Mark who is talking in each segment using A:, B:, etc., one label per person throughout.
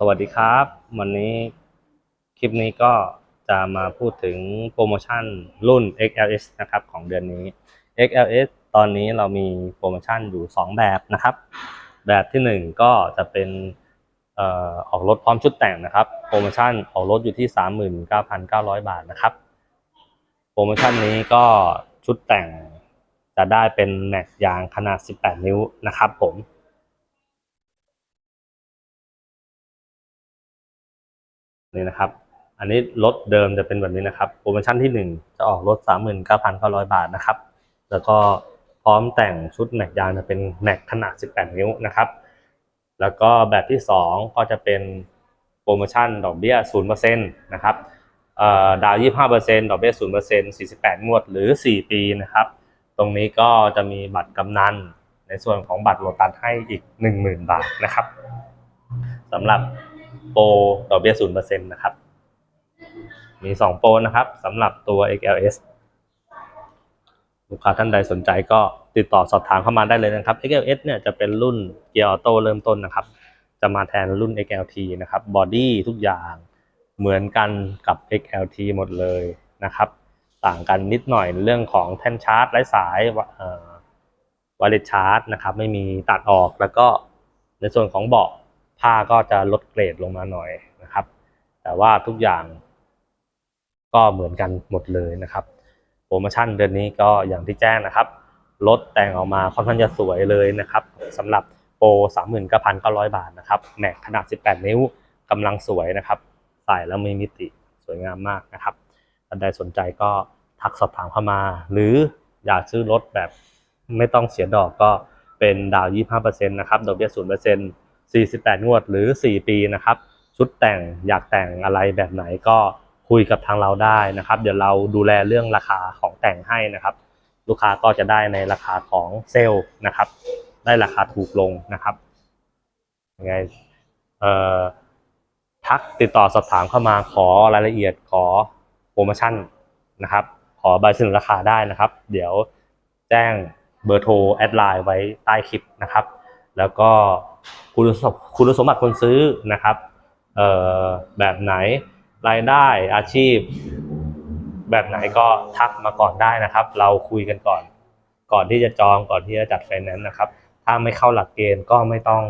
A: สวัสดีครับ วันนี้คลิปนี้ก็จะมาพูดถึงโปรโมชั่นรุ่น XLS นะครับของเดือนนี้ XLS ตอนนี้เรามีโปรโมชั่นอยู่ 2 แบบนะครับ แบบที่ 1 ก็จะเป็นออออกรถพร้อมชุดแต่งนะครับ โปรโมชั่นออกรถอยู่ที่ 39,900 บาทนะครับ โปรโมชั่นนี้ก็ชุดแต่งจะได้เป็นแม็กยางขนาด 18 นิ้วนะครับผม นี่นะครับ อันนี้รถเดิมจะเป็นแบบนี้นะครับ โปรโมชั่นที่ 1 จะออกรถ 39,900 บาทนะครับ แล้วก็พร้อมแต่งชุดแม็กยางจะเป็นแม็กขนาด 18 นิ้วนะครับ แล้วก็แบบที่ 2 ก็จะเป็นโปรโมชั่นดอกเบี้ย 0%นะครับเอ่อดาว 25%ดอกเบี้ย 0% 48 งวด หรือ 4 ปีนะครับ ตรงนี้ก็จะมีบัตรกำนัน ในส่วนของบัตรโลตัสให้อีก 10,000 บาทนะครับสำหรับ โปรดอกเบี้ย0%นเปอร์เซ็นต์นะครับ มี2โปรนะครับสำหรับตัว XLS ลูกค้าท่านใดสนใจก็ติดต่อสอบถามเข้ามาได้เลยนะครับ XLS เนี่ยจะเป็นรุ่นเกียร์ออโต้เริ่มต้นนะครับ จะมาแทนรุ่น XLT นะครับบอดี้ทุกอย่างเหมือนกันกับ XLT หมดเลยนะครับ ต่างกันนิดหน่อยเรื่องของแท่นชาร์จไร้สายเอ่อวาเลตชาร์จนะครับ ไม่มีตัดออกแล้วก็ในส่วนของเบาะ ผ้าก็จะลดเกรดลงมาหน่อยนะครับ แต่ว่าทุกอย่างก็เหมือนกันหมดเลยนะครับโปรโมชั่นเดือนนี้ก็อย่างที่แจ้งนะครับรถแต่งออกมาค่อนข้างจะสวยเลยนะครับสำหรับโปร39,900 บาทนะครับแม็กขนาด 18 นิ้วกำลังสวยนะครับใส่แล้วมีมิติสวยงามมากนะครับท่านใดสนใจก็ทักสอบถามเข้ามา หรืออยากซื้อรถแบบไม่ต้องเสียดอกก็เป็นดาว 25%นะครับดอกเบี้ย0% 48 งวดหรือ 4 ปีนะครับ ชุดแต่งอยากแต่งอะไรแบบไหนก็คุยกับทางเราได้นะครับ เดี๋ยวเราดูแลเรื่องราคาของแต่งให้นะครับ ลูกค้าก็จะได้ในราคาของเซลล์นะครับ ได้ราคาถูกลงนะครับยังไงเอ่อทักติดต่อสอบถามเข้ามาขอรายละเอียดขอโปรโมชั่นนะครับ ขอใบเสนอราคาได้นะครับ เดี๋ยวแจ้งเบอร์โทรแอดไลน์ไว้ใต้คลิปนะครับ แล้วก็คุณสมคุณสมบัติคนซื้อนะครับเออแบบไหนรายได้อาชีพ แบบไหนก็ทักมาก่อนได้นะครับ เราคุยกันก่อน ก่อนที่จะจองก่อนที่จะจัดไฟแนนซ์นะครับ ถ้าไม่เข้าหลักเกณฑ์ก็ไม่ต้อง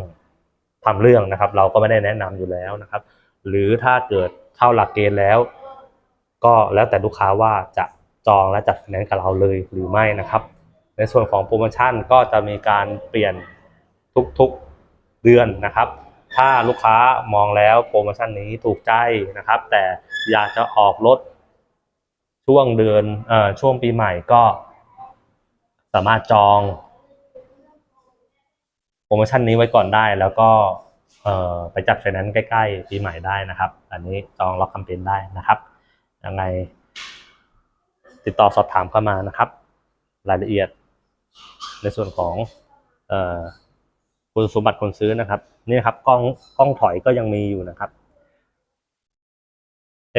A: ทำเรื่องนะครับ เราก็ไม่ได้แนะนำอยู่แล้วนะครับ หรือถ้าเกิดเข้าหลักเกณฑ์แล้ว ก็แล้วแต่ลูกค้าว่าจะจองและจัดไฟแนนซ์กับเราเลยหรือไม่นะครับ ในส่วนของโปรโมชั่นก็จะมีการเปลี่ยน ทุกๆเดือนนะครับ ถ้าลูกค้ามองแล้วโปรโมชั่นนี้ถูกใจนะครับ แต่อยากจะออกรถช่วงเดือนเอ่อช่วงปีใหม่ก็ สามารถจอง โปรโมชั่นนี้ไว้ก่อนได้แล้วก็เอ่อไปจัดไฟแนนซ์ใกล้ ๆ ปีใหม่ได้นะครับ อันนี้จองล็อกแคมเปญได้นะครับยังไง ติดต่อสอบถามเข้ามานะครับ รายละเอียดในส่วนของเอ่อ คุณสมบัติคนซื้อนะครับ นี่ครับกล้องกล้องถอยก็ยังมีอยู่นะครับ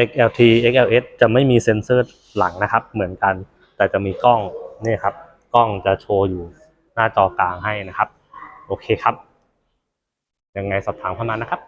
A: XLT XLS จะไม่มีเซ็นเซอร์หลังนะครับ เหมือนกัน แต่จะมีกล้องนี่ครับ กล้องจะโชว์อยู่หน้าจอกลางให้นะครับ โอเคครับ ยังไงสอบถามเข้ามานะครับ